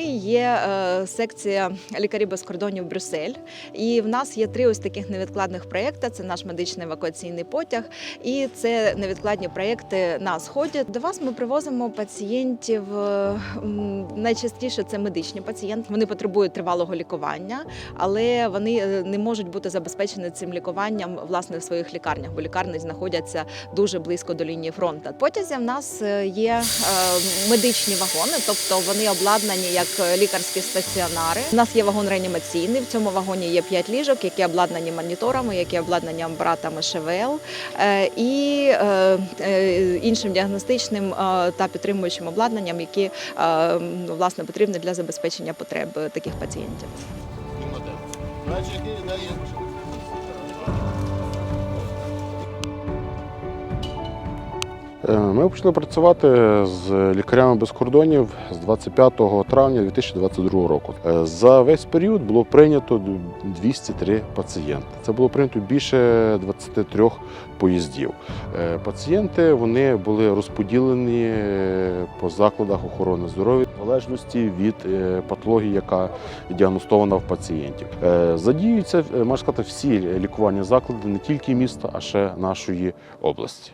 е, секція лікарі без кордонів Брюссель. І в нас є три ось таких невідкладних проєкти: це наш медичний евакуаційний потяг, і це невідкладні проєкти на сході. До вас ми привозимо пацієнтів. е, Найчастіше це медичні пацієнти. Вони потребують тривалого лікування, але вони е, не можуть бути забезпечені цим лікуванням власне в своїх лікарнях, бо лікарні знаходяться дуже близько до лінії фронту. Потязі в нас є медичні вагони, тобто вони обладнані як лікарські стаціонари. У нас є вагон реанімаційний. В цьому вагоні є 5 ліжок, які обладнані моніторами, які обладнані братами ШВЛ е, і е, е, іншим діагностичним е, та підтримуючим обладнанням, які е, власне потрібні для забезпечення потреб е, таких пацієнтів. Ми почали працювати з лікарями без кордонів з 25 травня 2022 року. Е, За весь період було прийнято 203 пацієнти. Це було прийнято більше 23 поїздів. Е, Пацієнти вони були розподілені е, по закладах охорони здоров'я в залежності від е, патології, яка діагностована в пацієнтів. Е, Задіюються, е, можна сказати, всі лікувальні заклади не тільки міста, а ще нашої області.